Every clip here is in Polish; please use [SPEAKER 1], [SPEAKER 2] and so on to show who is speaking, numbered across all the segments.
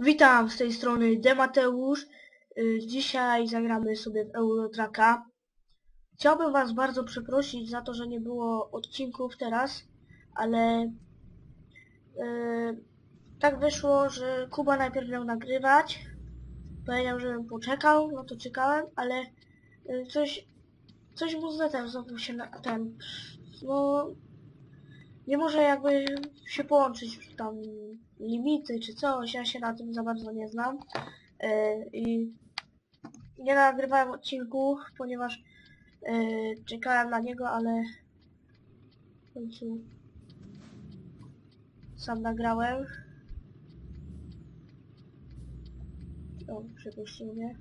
[SPEAKER 1] Witam z tej strony Demateusz. Y, Dzisiaj zagramy sobie w Eurotraka. Chciałbym Was bardzo przeprosić za to, że nie było odcinków teraz, ale y, tak wyszło, że Kuba najpierw miał nagrywać. Powiedział, żebym poczekał, no to czekałem, ale y, coś, coś mu z netem znowu się na, ten, no nie może jakby się połączyć tam limity czy coś, ja się na tym za bardzo nie znam Yy, i nie nagrywałem odcinku, ponieważ yy, czekałem na niego, ale w końcu sam nagrałem. O, przepuścił mnie.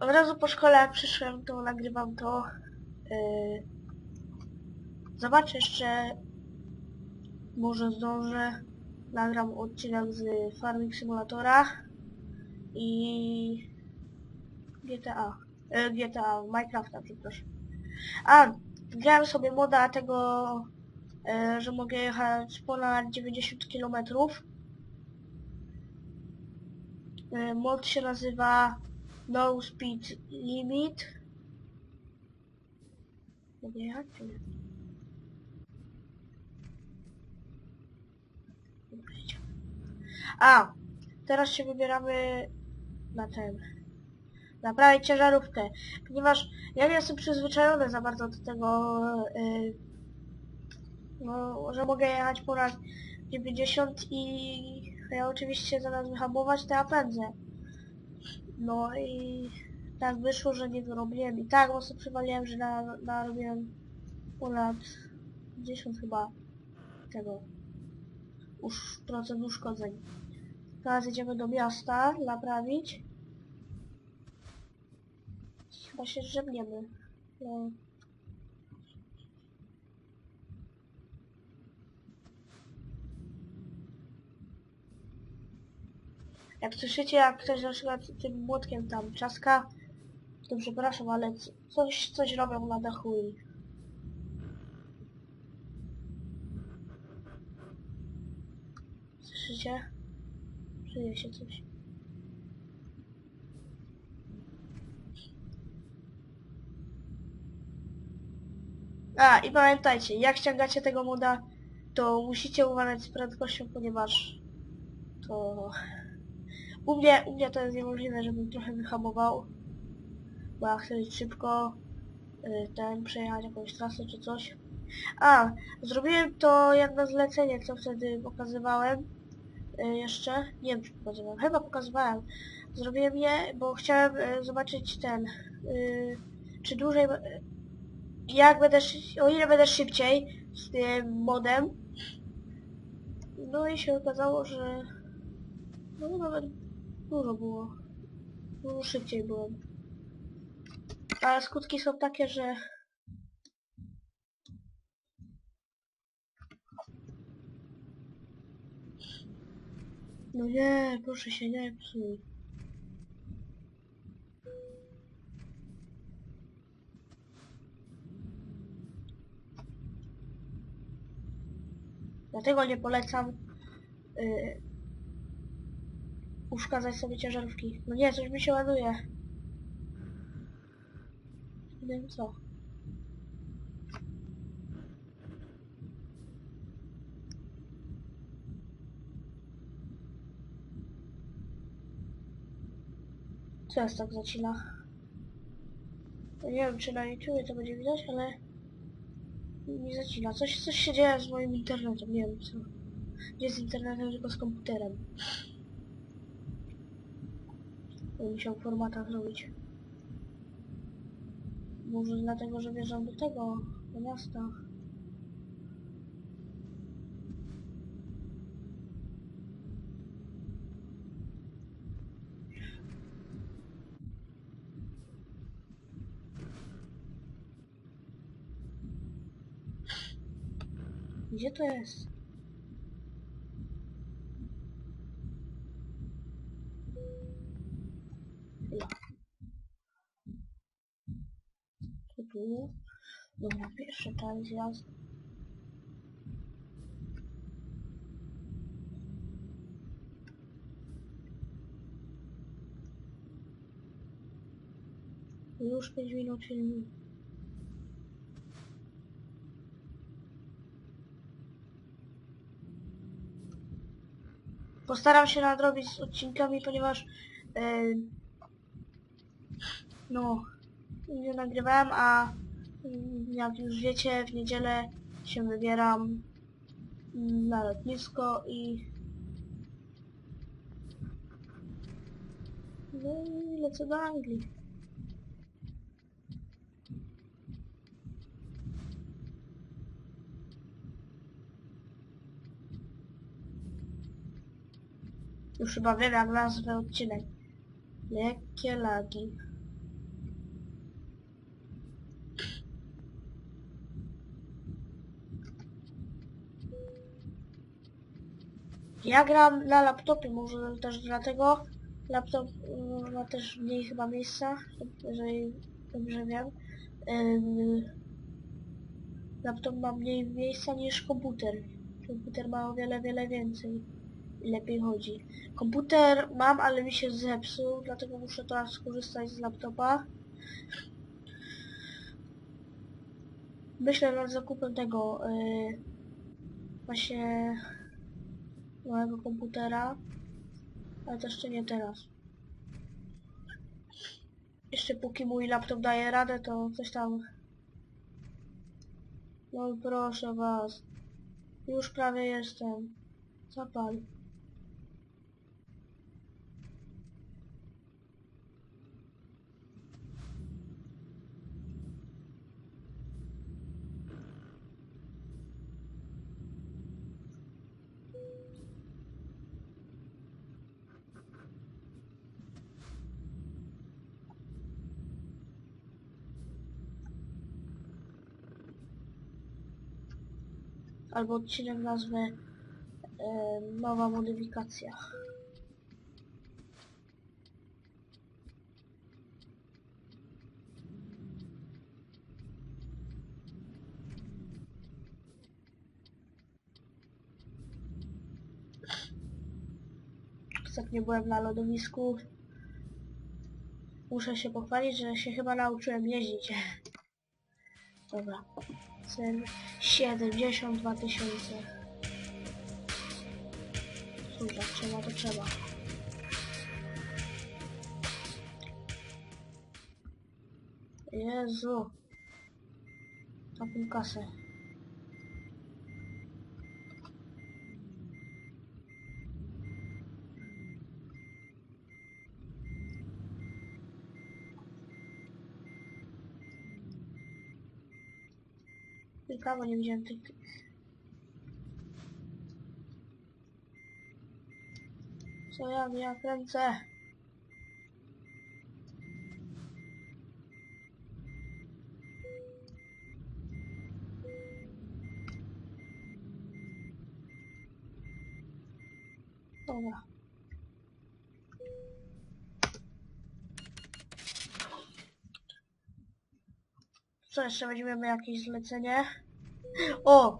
[SPEAKER 1] Od razu po szkole przyszłem, to nagrywam to. Yy, zobaczę jeszcze, może zdążę, nagram odcinek z Farming Simulatora i GTA, e, GTA, Minecrafta, przepraszam. A, grałem sobie moda tego, e, że mogę jechać ponad 90 km. Mod się nazywa No Speed Limit. Mogę jechać nie? A, teraz się wybieramy na ten. Naprawić ciężarówkę. Ponieważ ja nie jestem przyzwyczajony za bardzo do tego, yy, no, że mogę jechać ponad 90 i ja oczywiście zamiast wyhamować, to ja pędzę. No i tak wyszło, że nie wyrobiłem i tak mocno przywaliłem, że na- narobiłem ponad 10 chyba tego usz, procent uszkodzeń. Teraz idziemy do miasta naprawić. Chyba się żebniemy. No. Jak słyszycie, jak ktoś na przykład tym młotkiem tam czaska, to przepraszam, ale coś, coś robią na dachu. Słyszycie? Żyje się coś. A, i pamiętajcie, jak ściągacie tego moda, to musicie uważać z prędkością, ponieważ to... U mnie, u mnie to jest niemożliwe, żebym trochę wyhamował, bo ja chcę iść szybko, y, ten, przejechać jakąś trasę czy coś. A, zrobiłem to jak na zlecenie, co wtedy pokazywałem, y, jeszcze, nie wiem czy pokazywałem, chyba pokazywałem. Zrobiłem je, bo chciałem y, zobaczyć ten, czy dłużej, jak będę, o ile będę szybciej z tym modem. No i się okazało, że no nawet dużo było. Dużo szybciej byłem. Ale skutki są takie, że No nie, proszę się nie psuj. Dlatego nie polecam yy, uszkadzać sobie ciężarówki. No nie, coś mi się ładuje. Nie wiem co. Co jest tak zacina? Nie wiem czy na YouTube to będzie widać, ale mi zacina. Coś, coś się dzieje z moim internetem, nie wiem co. Nie z internetem, tylko z komputerem. Bym musiał formata zrobić. Może dlatego, że wjeżdżam do tego, do miasta. Gdzie to jest? Tak, ten związek. Już 5 minut filmu. Postaram się nadrobić z odcinkami, ponieważ yy, no, nie nagrywałem, a jak już wiecie, w niedzielę się wybieram mm, na lotnisko i no i lecę do Anglii. Już chyba wiem jak nazwę odcinek. Lekkie lagi. Ja gram na laptopie, może też dlatego laptop y, ma też mniej chyba miejsca, jeżeli dobrze wiem. Laptop ma mniej miejsca niż komputer. Komputer ma o wiele, wiele więcej i lepiej chodzi. Komputer mam, ale mi się zepsuł, dlatego muszę teraz skorzystać z laptopa. Myślę nad zakupem tego yy, właśnie nowego komputera, ale to jeszcze nie teraz. Jeszcze póki mój laptop daje radę, to coś tam... No proszę was. Już prawie jestem. Zapal. Albo odcinek nazwę e, nowa modyfikacja. Ostatnio byłem na lodowisku. Muszę się pochwalić, że się chyba nauczyłem jeździć. Dobra. Cel 72 tysiące. Cóż, jak trzeba, to trzeba. Jezu. Taką kasę. I prawo nie widziałem tych... Co ja, ja kręcę? Dobra. Co jeszcze weźmiemy jakieś zlecenie? O!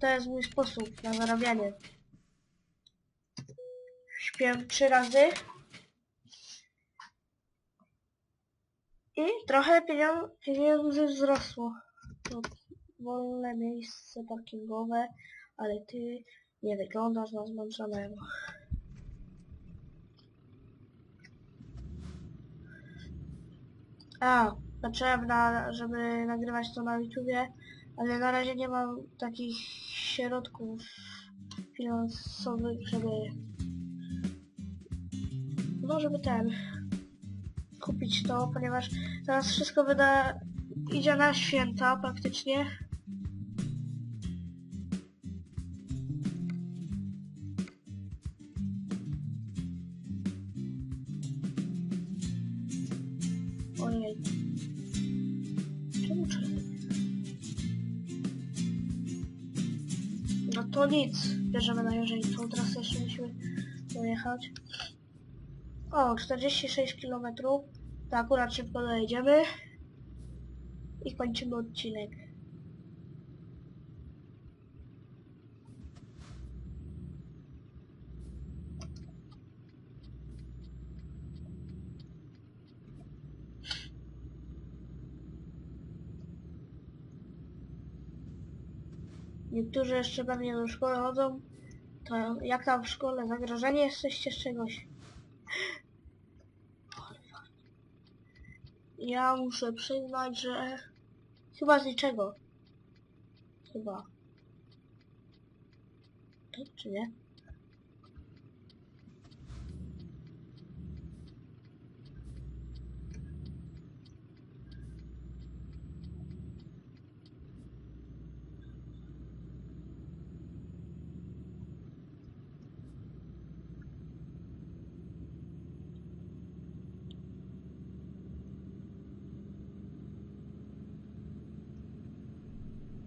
[SPEAKER 1] To jest mój sposób na zarabianie. Śpię trzy razy. I trochę pieniędzy wzrosło. To wolne miejsce parkingowe, ale ty nie wyglądasz na zmęczonego. A, zacząłem na, żeby nagrywać to na YouTubie, ale na razie nie mam takich środków finansowych, żeby no żeby ten kupić to, ponieważ teraz wszystko wyda idzie na święta praktycznie. Ojej. To nic. Bierzemy na tą trasę jeszcze musimy dojechać. O, 46 km. To akurat szybko dojedziemy. I kończymy odcinek. Niektórzy jeszcze pewnie do szkoły chodzą. To jak tam w szkole? Zagrożeni jesteście z czegoś? Ja muszę przyznać, że chyba z niczego. Chyba. Tak czy nie?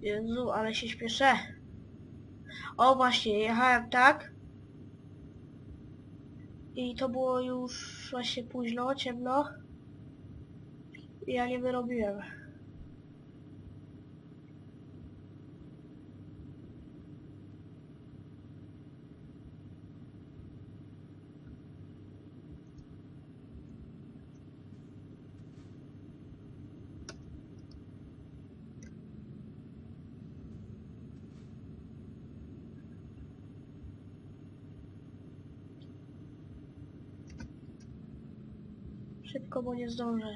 [SPEAKER 1] Jezu, ale się śpieszę. O właśnie, jechałem tak. I to było już właśnie późno, ciemno. I ja nie wyrobiłem. Szybko, bo nie zdążę.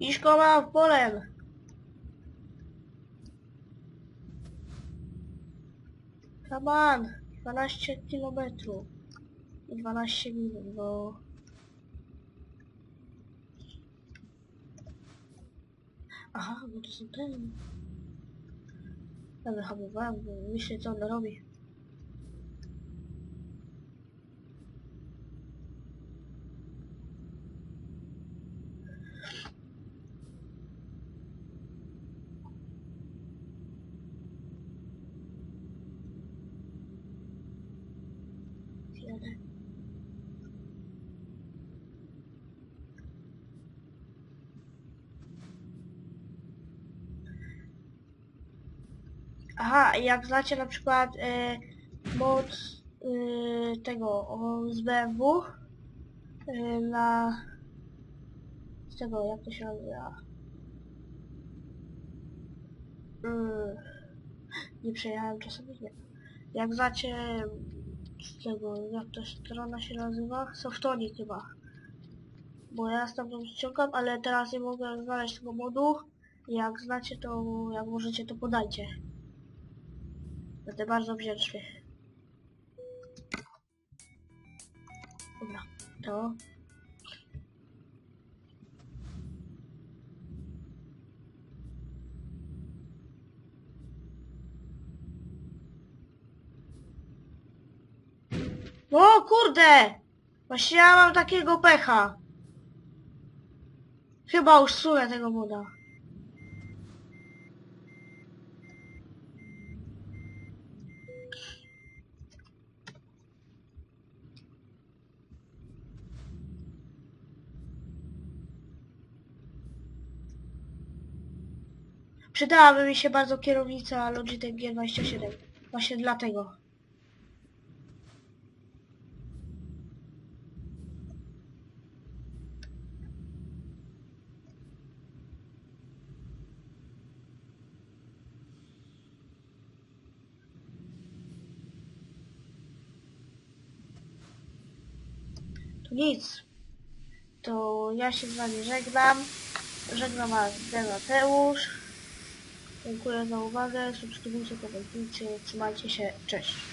[SPEAKER 1] Iszko ma w polem. Come on, 12 kilometrów 12 minut, bo... Aha, bo to są ten... Ja wyhamowałem, bo myślę co on robi. Aha, jak znacie na przykład mod e, tego z BMW e, na z tego jak to się nazywa? Mm, nie przejechałem czasownie jak znacie z tego jak ta strona się nazywa? Softonic chyba. Bo ja stamtąd ściągam ale teraz nie mogę znaleźć tego modu. Jak znacie to jak możecie to podajcie Będę bardzo wdzięczny. Dobra, to... O kurde! Właśnie ja mam takiego pecha. Chyba usunę tego moda. Przydałaby mi się bardzo kierownica Logitech G27. Właśnie dlatego. To nic. To ja się z wami żegnam. Żegnam was Mateusz. Dziękuję za uwagę, subskrybujcie, komentujcie, trzymajcie się, cześć.